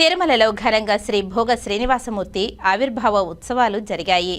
తిరుమలలో ఘనంగా శ్రీ భోగ శ్రీనివాసమూర్తి ఆవిర్భావ ఉత్సవాలు జరిగాయి.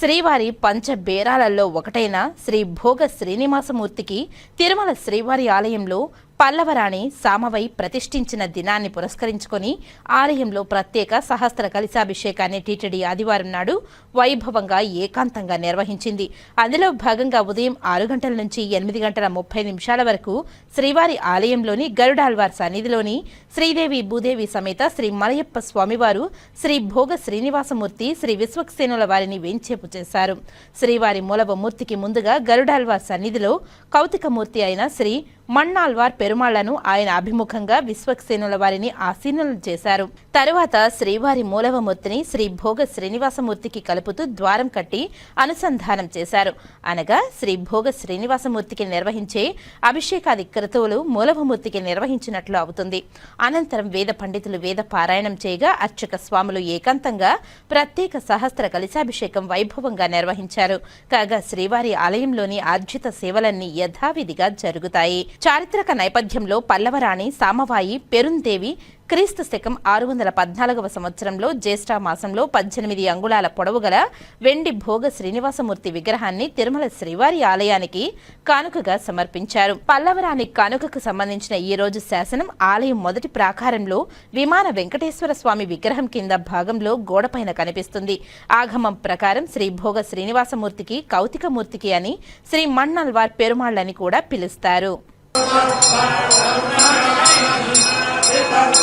శ్రీవారి పంచబేరాలలో ఒకటైన శ్రీ భోగ శ్రీనివాసమూర్తికి తిరుమల శ్రీవారి ఆలయంలో పల్లవరాణి సామవై ప్రతిష్ఠించిన దినాన్ని పురస్కరించుకొని ఆలయంలో ప్రత్యేక సహస్ర కలశాభిషేకాన్ని టీటీడీ ఆదివారం నాడు వైభవంగా ఏకాంతంగా నిర్వహించింది. అందులో భాగంగా ఉదయం ఆరు గంటల నుంచి ఎనిమిది గంటల ముప్పై నిమిషాల వరకు శ్రీవారి ఆలయంలోని గరుడాల్వార్ సన్నిధిలోని శ్రీదేవి భూదేవి సమేత శ్రీ మలయప్ప స్వామివారు శ్రీ భోగ శ్రీనివాసమూర్తి శ్రీ విశ్వక్సేనుల వారిని వేంచేపు చేశారు. శ్రీవారి మూలవ మూర్తికి ముందుగా గరుడాల్వార్ సన్నిధిలో కౌతికమూర్తి అయిన శ్రీ మన్నాల్వార్ పెరుమాళ్ళను ఆయన అభిముఖంగా విశ్వక్సేనుల వారిని ఆసీనులు చేశారు. తరువాత శ్రీవారి మూలవమూర్తిని శ్రీ భోగ శ్రీనివాసమూర్తికి కలుపుతూ ద్వారం కట్టి అనుసంధానం చేశారు. అనగా శ్రీ భోగ శ్రీనివాసమూర్తికి నిర్వహించే అభిషేకాది క్రతువులు మూలవమూర్తికి నిర్వహించినట్లు అవుతుంది. అనంతరం వేద పండితులు వేద పారాయణం చేయగా అర్చక స్వాములు ఏకాంతంగా ప్రత్యేక సహస్ర కలిశాభిషేకం వైభవంగా నిర్వహించారు. కాగా శ్రీవారి ఆలయంలోని ఆర్జిత సేవలన్నీ యథావిధిగా జరుగుతాయి. చారిత్రక నేపథ్యంలో పల్లవరాణి సామవాయి పెరుందేవి క్రీస్తు శకం ఆరు వందల పద్నాలుగవ సంవత్సరంలో జ్యేష్ఠ మాసంలో పద్దెనిమిది అంగుళాల పొడవు గల వెండి భోగ శ్రీనివాసమూర్తి విగ్రహాన్ని తిరుమల శ్రీవారి ఆలయానికి కానుకగా సమర్పించారు. పల్లవరాని కానుకకు సంబంధించిన ఈ రోజు శాసనం ఆలయం మొదటి ప్రాకారంలో విమాన వెంకటేశ్వర స్వామి విగ్రహం కింద భాగంలో గోడపైన కనిపిస్తుంది. ఆగమం ప్రకారం శ్రీ భోగ శ్రీనివాసమూర్తికి కౌతికమూర్తికి అని శ్రీ మన్నల్వార్ పెరుమాళ్ళని కూడా పిలుస్తారు. Thank